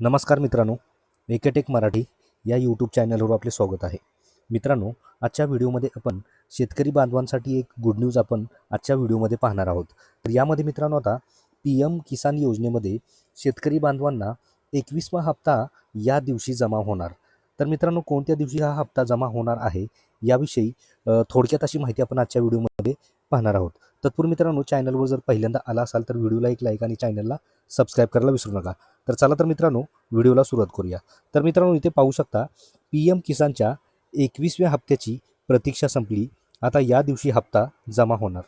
नमस्कार मित्रांनो एकेटेक मराठी या यूट्यूब चॅनलवर आपले स्वागत आहे. मित्रांनो आजच्या व्हिडिओमध्ये आपण शेतकरी बांधवांसाठी एक गुड न्यूज आपण आजच्या व्हिडिओमध्ये पाहणार आहोत. तर यामध्ये मित्रांनो आता पी एम किसान योजनेमध्ये शेतकरी बांधवांना एकवीसवा हप्ता या दिवशी जमा होणार. तर मित्रांनो कोणत्या दिवशी हा हप्ता जमा होणार आहे याविषयी थोडक्यात अशी माहिती आपण आजच्या व्हिडिओमध्ये पाहणार आहोत. तत्पूर्वी मित्रांनो चॅनलवर जर पहिल्यांदा आला असाल तर व्हिडिओला एक लाईक आणि चॅनलला सबस्क्राईब करायला विसरू नका. तर चला तर मित्रांनो व्हिडिओला सुरुवात करूया. तर मित्रांनो इथे पाहू शकता पी एम किसानच्या एकवीसव्या हप्त्याची प्रतीक्षा संपली. आता या दिवशी हप्ता जमा होणार.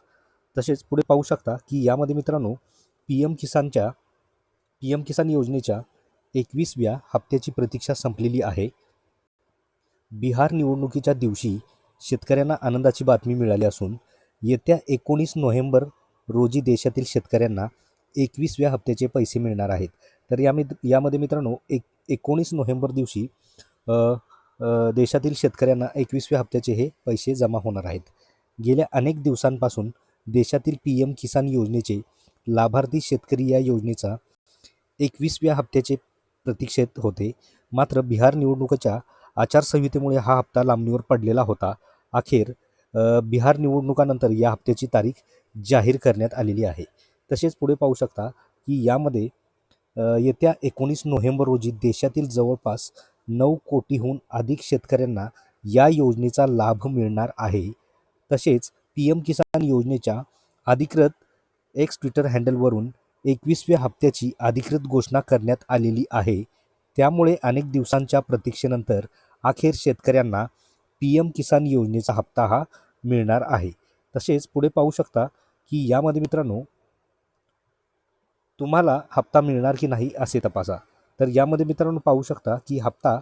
तसेच पुढे पाहू शकता की यामध्ये मित्रांनो पी एम किसानच्या पी एम किसान योजनेच्या एकवीसव्या हप्त्याची प्रतीक्षा संपलेली आहे. बिहार निवडणुकीच्या दिवशी शेतकऱ्यांना आनंदाची बातमी मिळाली असून येत्या एकोणीस नोव्हेंबर रोजी देशातील शेतकऱ्यांना एकवीसव्या हप्त्याचे पैसे मिळणार आहेत. तर या मित यामध्ये मित्रांनो एक एकोणीस नोव्हेंबर दिवशी देशातील शेतकऱ्यांना एकवीसव्या हप्त्याचे हे पैसे जमा होणार आहेत. गेल्या अनेक दिवसांपासून देशातील पी एम किसान योजनेचे लाभार्थी शेतकरी या योजनेचा एकवीसव्या हप्त्याचे प्रतीक्षेत होते. मात्र बिहार निवडणुकीच्या आचारसंहितेमुळे हा हप्ता लांबणीवर पडलेला होता. अखेर बिहार निवडणुकानंतर या हप्त्याची तारीख जाहीर करण्यात आलेली आहे. तसेच पुढे पाहू शकता की यामध्ये येत्या एकोणीस नोव्हेंबर रोजी देशातील जवळपास नऊ कोटीहून अधिक शेतकऱ्यांना या योजनेचा लाभ मिळणार आहे. तसेच पी एम किसान योजनेच्या अधिकृत एक्स ट्विटर हँडलवरून एकवीसव्या हप्त्याची अधिकृत घोषणा करण्यात आलेली आहे. त्यामुळे अनेक दिवसांच्या प्रतीक्षेनंतर अखेर शेतकऱ्यांना पी एम किसान योजनेचा हप्ता हा मिळणार आहे. तसेच पुढे पाहू शकता की यामध्ये मित्रांनो तुम्हाला हप्ता मिळणार की नाही असे तपासा. तर यामध्ये मित्रांनो पाहू शकता की हप्ता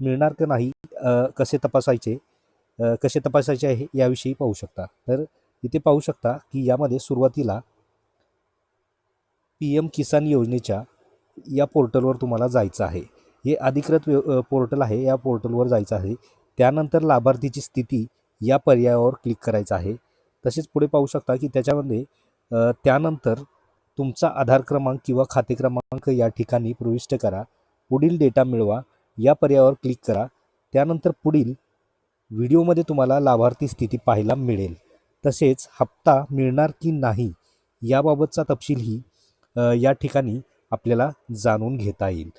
मिळणार की नाही कसे तपासायचे कसे तपासायचे आहे याविषयी पाहू शकता. तर इथे पाहू शकता की यामध्ये सुरुवातीला पी एम किसान योजनेच्या या पोर्टलवर तुम्हाला जायचं आहे. हे अधिकृत पोर्टल आहे. या पोर्टलवर जायचं आहे. त्यानंतर लाभार्थीची स्थिती या पर्यायावर क्लिक करायचं आहे. तसेच पुढे पाहू शकता की त्याच्यामध्ये त्यानंतर तुमचा आधार क्रमांक किंवा खाते क्रमांक या ठिकाणी प्रविष्ट करा. पुढील डेटा मिळवा. या पर्यायावर क्लिक करा. त्यानंतर पुढील व्हिडिओमध्ये तुम्हाला लाभार्थी स्थिती पाहायला मिळेल. तसेच हप्ता मिळणार की नाही याबाबतचा तपशीलही या ठिकाणी आपल्याला जाणून घेता येईल.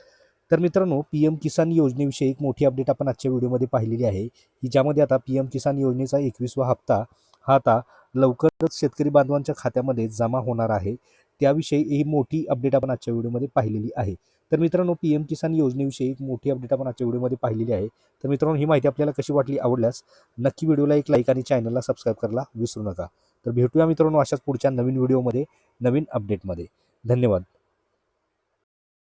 तर मित्रांनो पी एम किसान योजनेविषयी एक मोठी अपडेट आपण आजच्या व्हिडिओमध्ये पाहिलेली आहे की ज्यामध्ये आता पी एम किसान योजनेचा एकवीसवा हप्ता हा आता लवकरच शेतकरी बांधवांच्या खात्यामध्ये जमा होणार आहे. त्याविषयी ही मोठी अपडेट आपण आजच्या व्हिडिओमध्ये पाहिलेली आहे. तर मित्रांनो पी एम किसान योजनेविषयी एक मोठी अपडेट आपण आजच्या व्हिडिओमध्ये पाहिलेली आहे. तर मित्रांनो ही माहिती आपल्याला कशी वाटली आवडल्यास नक्की व्हिडिओला एक लाईक आणि चॅनलला सबस्क्राईब करायला विसरू नका. तर भेटूया मित्रांनो अशाच पुढच्या नवीन व्हिडिओमध्ये नवीन अपडेटमध्ये धन्यवाद.